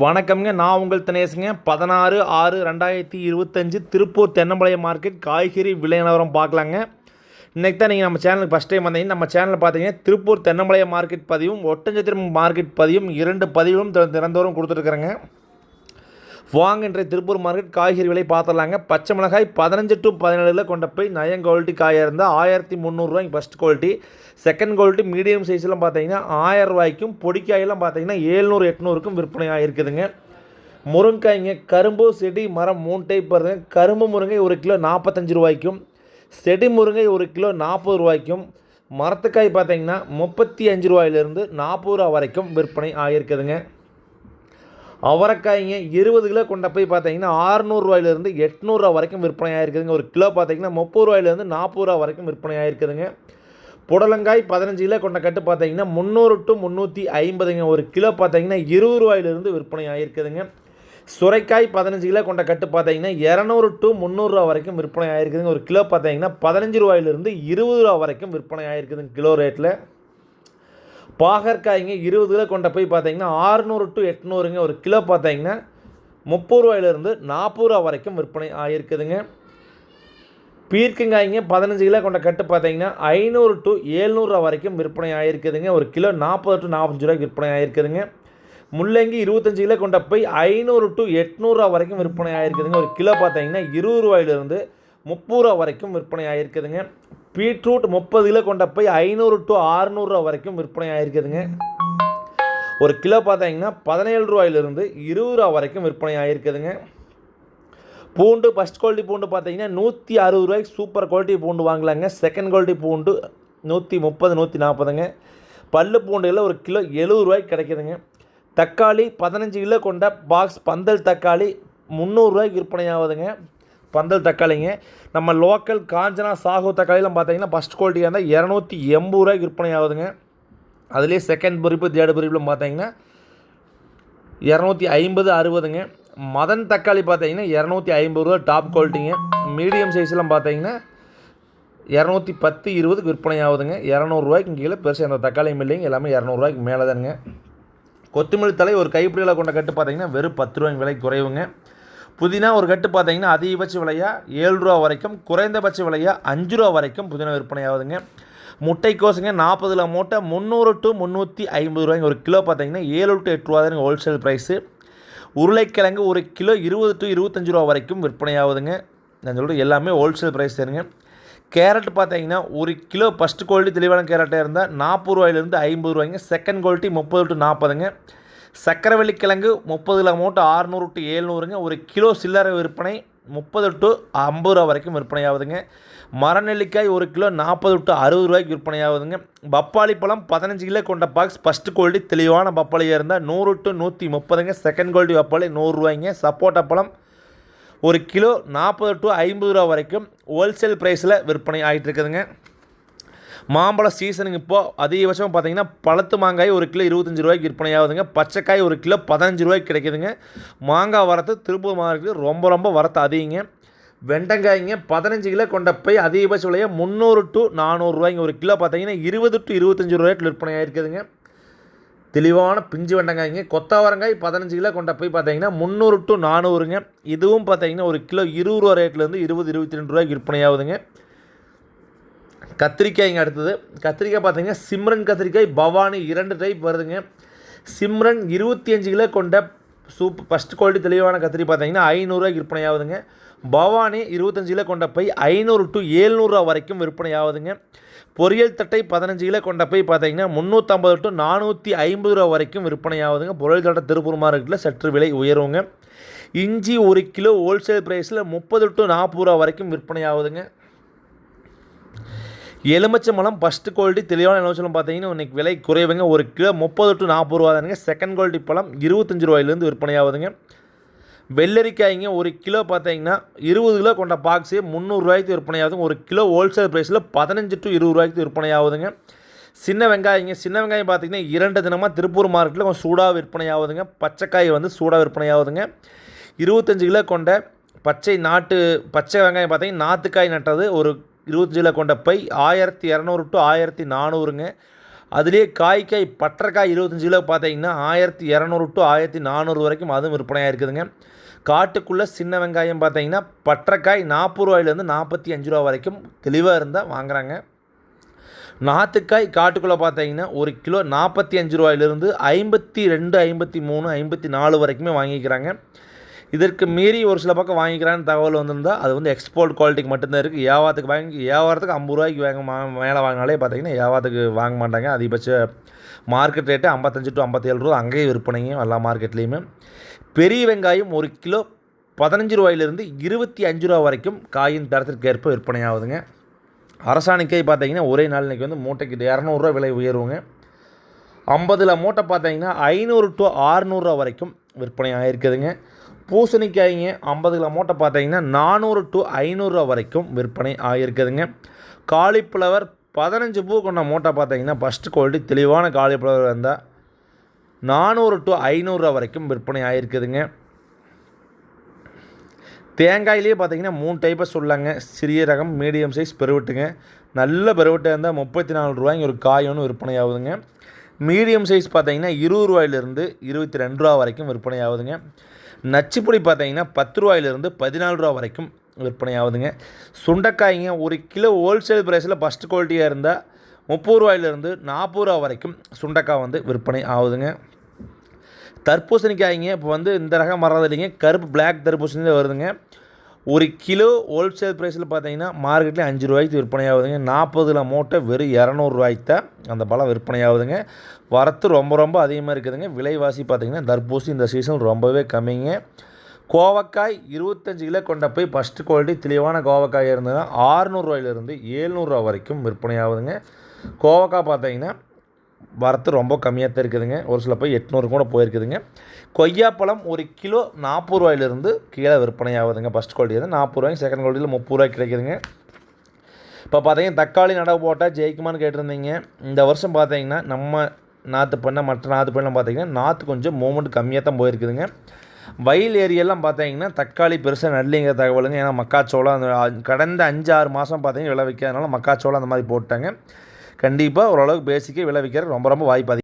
வணக்கம்ங்க. நான் உங்கள் தினேசுங்க. பதினாறு ஆறு ரெண்டாயிரத்தி இருபத்தஞ்சு திருப்பூர் தென்னம்பாளையம் மார்க்கெட் காய்கறி விலை நிலவரம் பார்க்கலாங்க. இன்றைக்கி தான் நீங்கள் நம்ம சேனலுக்கு ஃபஸ்ட் டைம் வந்தீங்கன்னா நம்ம சேனலில் பார்த்தீங்கன்னா திருப்பூர் தென்னம்பாளையம் மார்க்கெட் பதிவும் ஒட்டஞ்சத்திரம் மார்க்கெட் பதிவும் இரண்டு பதிவும் திறந்தோறும் கொடுத்துருக்குறேங்க வாங்க இன்றைய திருப்பூர் மார்க்கெட் காய்கறி விலை பார்த்துடலாங்க. பச்சை மிளகாய் பதினஞ்சு டு பதினேழில் கொண்ட போய் நயம் குவாலிட்டி காயாக இருந்தால் ஆயிரத்தி முந்நூறுரூவாய்க்கு first quality second quality medium சைஸ்லாம் பார்த்தீங்கன்னா ஆயிரம் ரூபாய்க்கும் பொடிக்காயெல்லாம் பார்த்தீங்கன்னா ஏழ்நூறு எட்நூறுக்கும் விற்பனை ஆகிருக்குதுங்க முருங்காய்ங்க கரும்பு செடி மரம் மூணு டைப் வருதுங்க. கரும்பு முருங்கை ஒரு கிலோ நாற்பத்தஞ்சு ரூபாய்க்கும். செடி முருங்கை ஒரு கிலோ நாற்பது ரூபாய்க்கும். மரத்துக்காய் பார்த்தீங்கன்னா முப்பத்தி அஞ்சு ரூபாயிலிருந்து நாற்பது ரூபா வரைக்கும் விற்பனை ஆகிருக்குதுங்க அவரைக்காய்ங்க இருபது கிலோ கொண்ட போய் பார்த்தீங்கன்னா ஆறுநூறுவாயிலேருந்து எட்நூறுரூவா வரைக்கும் விற்பனை ஆகிருக்குதுங்க ஒரு கிலோ பார்த்தீங்கன்னா முப்பது ரூபாயிலேருந்து நாற்பது ரூபா வரைக்கும் விற்பனை ஆகிருக்குதுங்க புடலங்காய் பதினஞ்சு கிலோ கொண்ட கட்டு பார்த்தீங்கன்னா முந்நூறு டு முந்நூற்றி ஐம்பதுங்க. ஒரு கிலோ பார்த்தீங்கன்னா இருபது ரூபாயிலிருந்து விற்பனை ஆகிருக்குதுங்க சுரைக்காய் பதினஞ்சு கிலோ கொண்ட கட்டு பார்த்தீங்கன்னா இரநூறு டு முந்நூறுரூவா வரைக்கும் விற்பனை ஆகிருக்குதுங்க ஒரு கிலோ பார்த்தீங்கன்னா பதினஞ்சு ரூபாயிலிருந்து இருபது ரூபா வரைக்கும் விற்பனை ஆகிருக்குதுங்க கிலோ ரேட்டில் பாகற்காய்ங்க இருபது கிலோ கொண்ட போய் பார்த்தீங்கன்னா ஆறுநூறு டு எட்நூறுங்க ஒரு கிலோ பார்த்தீங்கன்னா முப்பது ரூபாயிலிருந்து நாற்பது ரூபா வரைக்கும் விற்பனை ஆகிருக்குதுங்க பீர்க்கங்காய்ங்க பதினஞ்சு கிலோ கொண்ட கட்டு பார்த்தீங்கன்னா ஐநூறு டு ஏழ்நூறுரூவா வரைக்கும் விற்பனை ஆகிருக்குதுங்க ஒரு கிலோ நாற்பது டு நாற்பத்தஞ்சு ரூபாய்க்கு விற்பனை ஆகிருக்குதுங்க முள்ளங்கி இருபத்தஞ்சு கிலோ கொண்ட போய் ஐநூறு டு எட்நூறுரூவா வரைக்கும் விற்பனை ஆகிருக்குதுங்க ஒரு கிலோ பார்த்தீங்கன்னா இருபது ரூபாயிலிருந்து முப்பது ரூபா வரைக்கும் விற்பனை ஆகிருக்குதுங்க பீட்ரூட் முப்பது கிலோ கொண்ட போய் ஐநூறு டு அறுநூறுவா வரைக்கும் விற்பனை ஆகிருக்குதுங்க ஒரு கிலோ பார்த்தீங்கன்னா பதினேழு ரூபாயிலிருந்து இருபது ரூபா வரைக்கும் விற்பனை ஆகிருக்குதுங்க பூண்டு ஃபஸ்ட் குவாலிட்டி பூண்டு பார்த்தீங்கன்னா நூற்றி அறுபது ரூபாய்க்கு சூப்பர் குவாலிட்டி பூண்டு வாங்கலாங்க. செகண்ட் குவாலிட்டி பூண்டு நூற்றி முப்பது நூற்றி நாற்பதுங்க பல்லு பூண்டுகளில் ஒரு கிலோ எழுபது ரூபாய்க்கு கிடைக்குதுங்க. தக்காளி பதினஞ்சு கிலோ கொண்ட பாக்ஸ் பந்தல் தக்காளி முந்நூறுரூவாய்க்கு விற்பனை ஆகுதுங்க. பந்தல் தக்காளிங்க. நம்ம லோக்கல் காஞ்சனா சாகோ தக்காளிலாம் பார்த்தீங்கன்னா ஃபஸ்ட் குவாலிட்டியாக இருந்தால் இரநூத்தி எண்பது ரூபாய்க்கு விற்பனை ஆகுதுங்க. அதுலேயே செகண்ட் பொறிப்பு தேர்டு பொறிப்புலாம் பார்த்தீங்கன்னா இரநூத்தி ஐம்பது அறுபதுங்க. மதன் தக்காளி பார்த்தீங்கன்னா இரநூத்தி ஐம்பது ரூபா டாப் குவாலிட்டிங்க மீடியம் சைஸ்லாம் பார்த்தீங்கன்னா இரநூத்தி பத்து இருபதுக்கு விற்பனை ஆகுதுங்க. இரநூறுவாய்க்கு கீழே பெருசாக அந்த தக்காளியும் இல்லைங்க. எல்லாமே இரநூறுவாய்க்கு மேலே தானுங்க கொத்தமல்லி தலை ஒரு கைப்பிடியில் கொண்ட கட்டு பார்த்தீங்கன்னா வெறும் பத்து ரூபாய்க்கு விலை குறைவுங்க. புதினா ஒரு கட்டு பார்த்தீங்கன்னா அதிகபட்ச விலையாக ஏழு ரூபா வரைக்கும். குறைந்தபட்ச விலையாக அஞ்சு ரூபா வரைக்கும் புதினா விற்பனை ஆகுதுங்க. முட்டைக்கோசுங்க நாற்பதுல மூட்டை முந்நூறு டு முந்நூற்றி ஐம்பது ரூபாய்ங்க. ஒரு கிலோ பார்த்தீங்கன்னா ஏழு டு எட்டு ரூபா தாங்க ஹோல்சேல் ப்ரைஸு உருளைக்கிழங்கு ஒரு கிலோ இருபது டு இருபத்தஞ்சு ரூபா வரைக்கும் விற்பனை ஆகுதுங்க. நான் சொல்கிறது எல்லாமே ஹோல்சேல் ப்ரைஸ் தருங்க கேரட் பார்த்தீங்கன்னா ஒரு கிலோ ஃபஸ்ட்டு குவாலிட்டி தெளிவான கேரட்டாக இருந்தால் நாற்பது ரூபாயிலேருந்து ஐம்பது ரூபாய்ங்க. செகண்ட் குவாலிட்டி முப்பது டு நாற்பதுங்க. சக்கரவள்ளி கிழங்கு முப்பது கிலோ மூட்டை ஆறுநூறு டு ஏழ்நூறுங்க. ஒரு கிலோ சில்லறை விற்பனை முப்பது டு ஐம்பது ரூபா வரைக்கும் விற்பனை ஆகுதுங்க மரநெல்லிக்காய் ஒரு கிலோ நாற்பது டு அறுபது ரூபாய்க்கு விற்பனை ஆகுதுங்க பப்பாளி பழம் பதினஞ்சு கிலோ கொண்ட பாக்ஸ் ஃபஸ்ட்டு குவாலிட்டி தெளிவான பப்பாளியாக இருந்தால் நூறு டு நூற்றி முப்பதுங்க செகண்ட் குவாலிட்டி பப்பாளி நூறுரூவாய்ங்க சப்போட்டா பழம் ஒரு கிலோ நாற்பது டு ஐம்பது ரூபா வரைக்கும் ஹோல்சேல் ப்ரைஸில் விற்பனை ஆகிட்டு இருக்குதுங்க மாம்பழம் சீசனுங்க இப்போது அதிகபட்சமாக பார்த்தீங்கன்னா பழத்து மாங்காய் ஒரு கிலோ இருபத்தஞ்சி ரூபாய்க்கு விற்பனை ஆகுதுங்க பச்சைக்காய் ஒரு கிலோ பதினஞ்சு ரூபாய்க்கு கிடைக்குதுங்க. மாங்காய் வரத்து திருப்பூர் மாவட்டத்தில் ரொம்ப ரொம்ப வரத்து அதிகங்க. வெண்டங்காய்ங்க பதினஞ்சு கிலோ கொண்ட போய் அதிகபட்ச விலையை முந்நூறு டு நானூறுரூவாய்ங்க ஒரு கிலோ பார்த்தீங்கன்னா இருபது டு இருபத்தஞ்சி ரூபாய்க்கு விற்பனை ஆகிருக்குதுங்க தெளிவான பிஞ்சு வெண்டங்காய்ங்க கொத்தவரங்காய் பதினஞ்சு கிலோ கொண்ட போய் பார்த்தீங்கன்னா முந்நூறு டு நானூறுங்க. இதுவும் பார்த்தீங்கன்னா ஒரு கிலோ இருபது ரூபா ரேட்லேருந்து இருபது இருபத்தி ரெண்டு ரூபாய்க்கு விற்பனை ஆகுதுங்க கத்திரிக்காய்ங்க அடுத்தது. கத்திரிக்காய் பார்த்தீங்கன்னா சிம்ரன் கத்திரிக்காய் பவானி இரண்டு டைப் வருதுங்க. சிம்ரன் இருபத்தி அஞ்சு கிலோ கொண்ட சூப் ஃபஸ்ட் குவாலிட்டி தெளிவான கத்திரி பார்த்தீங்கன்னா ஐநூறுரூவாய்க்கு விற்பனை ஆகுதுங்க பவானி இருபத்தஞ்சு கிலோ கொண்ட பை ஐநூறு டு ஏழ்நூறுரூவா வரைக்கும் விற்பனை ஆகுதுங்க பொரியல் தட்டை பதினஞ்சு கிலோ கொண்ட போய் பார்த்தீங்கன்னா முந்நூற்றம்பது டு நானூற்றி ஐம்பது ரூபா வரைக்கும் விற்பனை ஆகுதுங்க பொரியல் தட்டை திருப்பூர் மார்க்கெட்டில் சற்று விலை உயருங்க. இஞ்சி ஒரு கிலோ ஹோல்சேல் ப்ரைஸில் முப்பது டு நாற்பது ரூபா வரைக்கும் விற்பனை ஆகுதுங்க எலுமிச்சம்பழம் ஃபஸ்ட்டு குவாலிட்டி தெளிவான எலுமிச்சம்பழம் பார்த்தீங்கன்னா இன்றைக்கி விலை குறைவுங்க. ஒரு கிலோ முப்பது டு நாற்பது ரூபா தானுங்க செகண்ட் குவாலிட்டி பழம் இருபத்தஞ்சி ரூபாயிலேருந்து விற்பனை ஆகுதுங்க வெள்ளரிக்காய்ங்க ஒரு கிலோ பார்த்தீங்கன்னா இருபது கிலோ கொண்ட பாக்ஸு முந்நூறுரூவாய்க்கு விற்பனை ஆகுதுங்க ஒரு கிலோ ஹோல்சேல் ப்ரைஸில் பதினஞ்சு டு இருபது ரூபாய்க்கு விற்பனை ஆகுதுங்க சின்ன வெங்காயங்க சின்ன வெங்காயம் பார்த்தீங்கன்னா இரண்டு தினமாக திருப்பூர் மார்க்கெட்டில் கொஞ்சம் சூடாக விற்பனை ஆகுதுங்க பச்சைக்காய் வந்து சூடாக விற்பனை ஆகுதுங்க இருபத்தஞ்சு கிலோ கொண்ட பச்சை நாட்டு பச்சை வெங்காயம் பார்த்தீங்கன்னா நாற்றுக்காய் நட்டது ஒரு இருபத்தஞ்சு கொண்ட பை ஆயிரத்தி இரநூறு டு ஆயிரத்தி நானூறுங்க. அதுலேயே காய்க்காய் பட்டரைக்காய் இருபத்தஞ்சி கிலோ பார்த்தீங்கன்னா ஆயிரத்தி இரநூறு டு ஆயிரத்தி நானூறு வரைக்கும் அதுவும் விற்பனையாக இருக்குதுங்க. காட்டுக்குள்ளே சின்ன வெங்காயம் பார்த்தீங்கன்னா பட்டரைக்காய் நாற்பது ரூபாயிலேருந்து நாற்பத்தி அஞ்சு ரூபா வரைக்கும் தெளிவாக இருந்தால் வாங்குறாங்க. நாற்றுக்காய் காட்டுக்குள்ளே பார்த்தீங்கன்னா ஒரு கிலோ நாற்பத்தி அஞ்சு ரூபாயிலிருந்து ஐம்பத்தி ரெண்டு ஐம்பத்தி மூணு ஐம்பத்தி நாலு வரைக்குமே வாங்கிக்கிறாங்க. இதற்கு மீறி ஒரு சில பக்கம் வாங்கிக்கிறான்னு தகவல் வந்திருந்தால் அது வந்து எக்ஸ்போர்ட் குவாலிட்டிக்கு மட்டும்தான் இருக்குது வியாபாரத்துக்கு வாங்கி வியாபாரத்துக்கு ஐம்பது ரூபாய்க்கு வாங்க மேலே வாங்கினாலே பார்த்தீங்கன்னா வியாபாரத்துக்கு வாங்க மாட்டாங்க. அதிகபட்ச மார்க்கெட் ரேட்டு ஐம்பத்தஞ்சு டு ஐம்பத்தேழு ரூபா அங்கேயே விற்பனைங்க எல்லா மார்க்கெட்லேயுமே பெரிய வெங்காயம் ஒரு கிலோ பதினஞ்சு ரூபாயிலிருந்து இருபத்தி அஞ்சு ரூபா வரைக்கும் காயின் தரத்திற்கு ஏற்ப விற்பனை ஆகுதுங்க அரசாணிக்காய் பார்த்தீங்கன்னா ஒரே நாள் இன்றைக்கி வந்து மூட்டைக்கு இரநூறுவா விலை உயர்வுங்க ஐம்பதில் மூட்டை பார்த்தீங்கன்னா ஐநூறு டு ஆறுநூறுரூவா வரைக்கும் விற்பனை ஆகிருக்குதுங்க பூசணிக்காய்ங்க ஐம்பது கிலோ மூட்டை பார்த்தீங்கன்னா நானூறு டு ஐநூறுரூவா வரைக்கும் விற்பனை ஆகியிருக்குதுங்க. காலிஃப்ளவர் பதினஞ்சு பூ கொண்ட மூட்டை பார்த்தீங்கன்னா ஃபஸ்ட்டு குவாலிட்டி தெளிவான காலிஃப்ளவர் இருந்தால் நானூறு டு ஐநூறுரூவா வரைக்கும் விற்பனை ஆகியிருக்குதுங்க. தேங்காயிலேயே பார்த்தீங்கன்னா மூணு டைப்பை சொல்லாங்க சிறிய ரகம் மீடியம் சைஸ் பெருவிட்டுங்க. நல்ல பெருவிட்டாக இருந்தால் முப்பத்தி நாலு ரூபாய்ங்க ஒரு காய் ஒன்று விற்பனை ஆகுதுங்க. மீடியம் சைஸ் பார்த்தீங்கன்னா இருபது ரூபாயிலிருந்து இருபத்தி ரெண்டு ரூபா வரைக்கும் விற்பனை ஆகுதுங்க. நச்சுப்பொடி பார்த்தீங்கன்னா பத்து ரூபாயிலிருந்து பதினாலு ரூபா வரைக்கும் விற்பனை ஆகுதுங்க சுண்டைக்காய்ங்க ஒரு கிலோ ஹோல்சேல் ப்ரைஸில் ஃபஸ்ட் குவாலிட்டியாக இருந்தால் முப்பது ரூபாயிலிருந்து நாற்பது ரூபா வரைக்கும் சுண்டைக்காய் வந்து விற்பனை ஆகுதுங்க. தர்பூசணிக்காய்ங்க இப்போ வந்து இந்த ரகம் வர்றது இல்லைங்க கருப்பு பிளாக் தர்பூசணி தான் வருதுங்க. ஒரு கிலோ ஹோல்சேல் ப்ரைஸில் பார்த்தீங்கன்னா மார்க்கெட்டில் அஞ்சு ரூபாய்க்கு விற்பனை ஆகுதுங்க நாற்பதுல மூட்டை வெறும் இரநூறுவாய்க்கு தான் அந்த பழம் விற்பனை ஆகுதுங்க வரத்து ரொம்ப ரொம்ப அதிகமாக இருக்குதுங்க. விலைவாசி பார்த்தீங்கன்னா தர்பூசி இந்த சீசன் ரொம்பவே கம்மிங்க. கோவக்காய் இருபத்தஞ்சு கிலோ கொண்ட போய் ஃபஸ்ட்டு குவாலிட்டி தெளிவான கோவக்காய் இருந்ததுன்னா ஆறுநூறுவாயிலிருந்து ஏழ்நூறுரூவா வரைக்கும் விற்பனை ஆகுதுங்க கோவக்காய் பார்த்தீங்கன்னா வரத்து ரொம்ப கம்மியாக தான் இருக்குதுங்க. ஒரு சில போய் எட்நூறு கூட போயிருக்குதுங்க. கொய்யாப்பழம் ஒரு கிலோ நாற்பது ரூபாயிலிருந்து கீழே விற்பனை ஆகுதுங்க ஃபஸ்ட் குவாலிட்டி வந்து நாற்பது ரூபாய்க்கு செகண்ட் குவாலிட்டியில் முப்பது ரூபாய்க்கு கிடைக்குதுங்க. இப்போ பார்த்தீங்கன்னா தக்காளி நடவு போட்டால் ஜெயிக்குமான்னு கேட்டிருந்தீங்க. இந்த வருஷம் பார்த்தீங்கன்னா நம்ம நாற்று பண்ண மற்ற நாற்று பண்ணலாம் பார்த்தீங்கன்னா நாற்று கொஞ்சம் மூமெண்ட் கம்மியாக தான் போயிருக்குதுங்க. வயல் ஏரியெல்லாம் பார்த்தீங்கன்னா தக்காளி பெருசாக நல்லிங்கிற தகவலுங்க. ஏன்னா மக்காச்சோளம் அந்த கடந்த அஞ்சு ஆறு மாதம் பார்த்தீங்கன்னா விளைவிக்காதனால மக்காச்சோளம் அந்த மாதிரி போட்டாங்க. கண்டிப்பாக ஓரளவுக்கு பேசிக்கே விளைவிக்கிற ரொம்ப ரொம்ப வாய்ப்பு